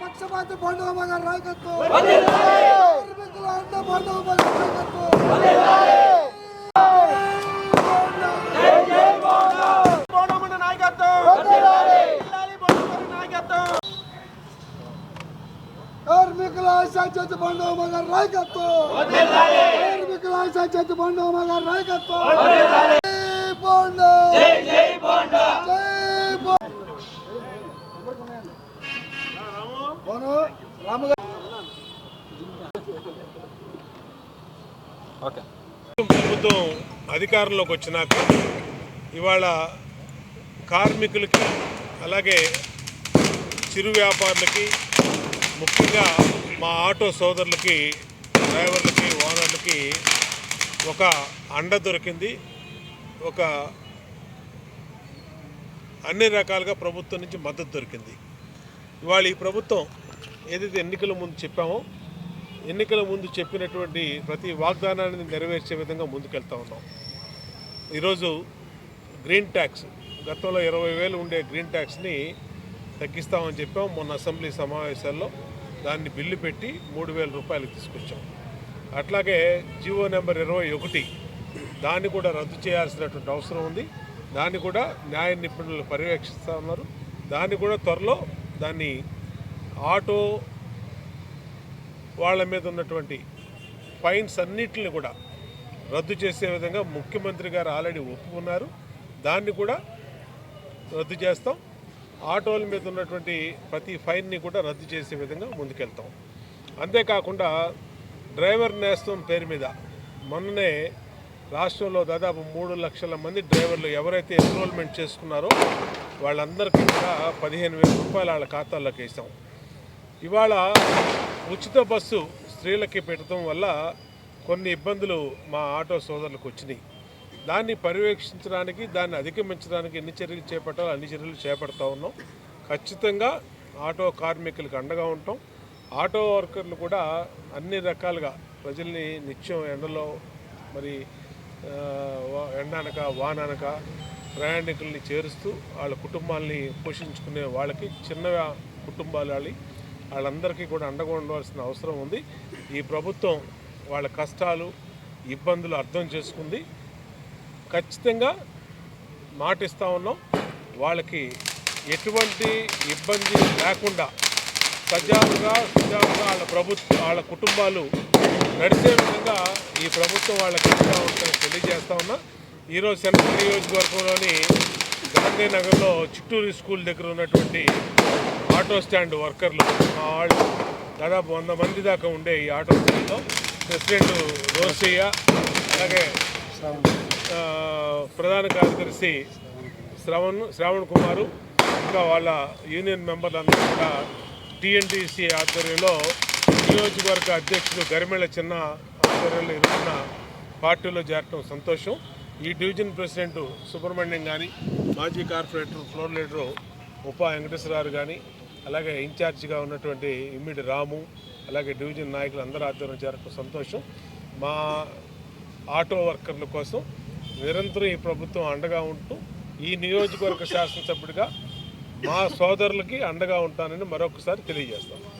ಪಕ್ಷಪಾತ ಬಂಡವಾಳ ರಾಯಕತ್ವ ಅಂಡ ಬಂಡವಾಳ ರಾಯಕತ್ವ కార్మికుల ఆశాజ్యోతి పండుగ మన నాయకత్వం కార్మికుల ఆశాజ్యోతి పండుగ మన నాయకత్వం ప్రభుత్వం అధికారంలోకి వచ్చినాక ఇవాళ కార్మికులకి అలాగే చిరు వ్యాపారులకి ముఖ్యంగా మా ఆటో సోదరులకి డ్రైవర్లకి ఓనర్లకి ఒక అండ దొరికింది. ఒక అన్ని రకాలుగా ప్రభుత్వం నుంచి మద్దతు దొరికింది. ఇవాళ ఈ ప్రభుత్వం ఏదైతే ఎన్నికల ముందు చెప్పామో ఎన్నికల ముందు చెప్పినటువంటి ప్రతి వాగ్దానాన్ని నెరవేర్చే విధంగా ముందుకెళ్తా ఉన్నాం. ఈరోజు గ్రీన్ ట్యాక్స్ గతంలో ఇరవై వేలు ఉండే గ్రీన్ ట్యాక్స్ని తగ్గిస్తామని చెప్పాం మొన్న అసెంబ్లీ సమావేశాల్లో దాన్ని బిల్లు పెట్టి మూడు వేల రూపాయలకు తీసుకొచ్చాం. అట్లాగే జీవో నెంబర్ ఇరవై ఒకటి దాన్ని కూడా రద్దు చేయాల్సినటువంటి అవసరం ఉంది. దాన్ని కూడా న్యాయ నిపుణులు పర్యవేక్షిస్తూ ఉన్నారు. దాన్ని కూడా త్వరలో దాన్ని ఆటో వాళ్ళ మీద ఉన్నటువంటి ఫైన్స్ అన్నిటిని కూడా రద్దు చేసే విధంగా ముఖ్యమంత్రి గారు ఆల్రెడీ ఒప్పుకున్నారు. దాన్ని కూడా రద్దు చేస్తాం. ఆటోల మీద ఉన్నటువంటి ప్రతి ఫైన్ని కూడా రద్దు చేసే విధంగా ముందుకెళ్తాం. అంతేకాకుండా డ్రైవర్ నేస్తం పేరు మీద మొన్ననే రాష్ట్రంలో దాదాపు మూడు లక్షల మంది డ్రైవర్లు ఎవరైతే ఎన్రోల్మెంట్ చేసుకున్నారో వాళ్ళందరికీ కూడా పదిహేను వేల రూపాయలు వాళ్ళ ఖాతాల్లోకి వేసాం. ఇవాళ ఉచిత బస్సు స్త్రీలకి పెట్టడం వల్ల కొన్ని ఇబ్బందులు మా ఆటో సోదరులకు వచ్చినాయి. దాన్ని పర్యవేక్షించడానికి దాన్ని అధిగమించడానికి ఎన్ని చర్యలు చేపట్టాలో అన్ని చర్యలు చేపడతా ఉన్నాం. ఖచ్చితంగా ఆటో కార్మికులకు అండగా ఉంటాం. ఆటో వర్కర్లు కూడా అన్ని రకాలుగా ప్రజల్ని నిత్యం ఎండలో మరి ఆ, ఎండనక వాననక ప్రయాణికుల్ని చేరుస్తూ వాళ్ళ కుటుంబాల్ని పోషించుకునే వాళ్ళకి చిన్న కుటుంబాలు వాళ్ళి వాళ్ళందరికీ కూడా అండగా ఉండవలసిన అవసరం ఉంది. ఈ ప్రభుత్వం వాళ్ళ కష్టాలు ఇబ్బందులు అర్థం చేసుకుంది. ఖచ్చితంగా మాటిస్తూ ఉన్నాం. వాళ్ళకి ఎటువంటి ఇబ్బంది లేకుండా సజావుగా సజావుగా వాళ్ళ ప్రభుత్వ వాళ్ళ కుటుంబాలు నడిచే విధంగా ఈ ప్రభుత్వం వాళ్ళకి ఇస్తూ ఉంటుందని తెలియజేస్తా ఉన్నా. ఈరోజు సెంట్రల్ నియోజకవర్గంలోని గాంధీ నగర్లో చిట్టూరు స్కూల్ దగ్గర ఉన్నటువంటి ఆటో స్టాండ్ వర్కర్లు మా వాళ్ళు దాదాపు వంద మంది దాకా ఉండే ఈ ఆటో స్టాండ్లో ప్రెసిడెంట్ రోసయ్య అలాగే ప్రధాన కార్యదర్శి శ్రవణ్ శ్రావణ్ కుమారు ఇంకా వాళ్ళ యూనియన్ మెంబర్లందరూ కూడా టీఎన్టీసీ ఆధ్వర్యంలో నియోజకవర్గ అధ్యక్షుడు గరిమెళ్ళ చిన్న ఆధ్వర్యంలో ఇరుకున్న పార్టీలో చేరటం సంతోషం. ఈ డివిజన్ ప్రెసిడెంట్ సుబ్రహ్మణ్యం కానీ మాజీ కార్పొరేటర్ ఫ్లోర్ లీడరు ఉపా వెంకటేశ్వరరావు కానీ అలాగే ఇన్ఛార్జిగా ఉన్నటువంటి ఇమ్మిడి రాము అలాగే డివిజన్ నాయకులు అందరూ ఆధ్వర్యం చేరటం సంతోషం. మా ఆటో వర్కర్ల కోసం నిరంతరం ఈ ప్రభుత్వం అండగా ఉంటూ ఈ నియోజకవర్గ శాసనసభ్యుడిగా మా సోదరులకి అండగా ఉంటానని మరొకసారి తెలియజేస్తాను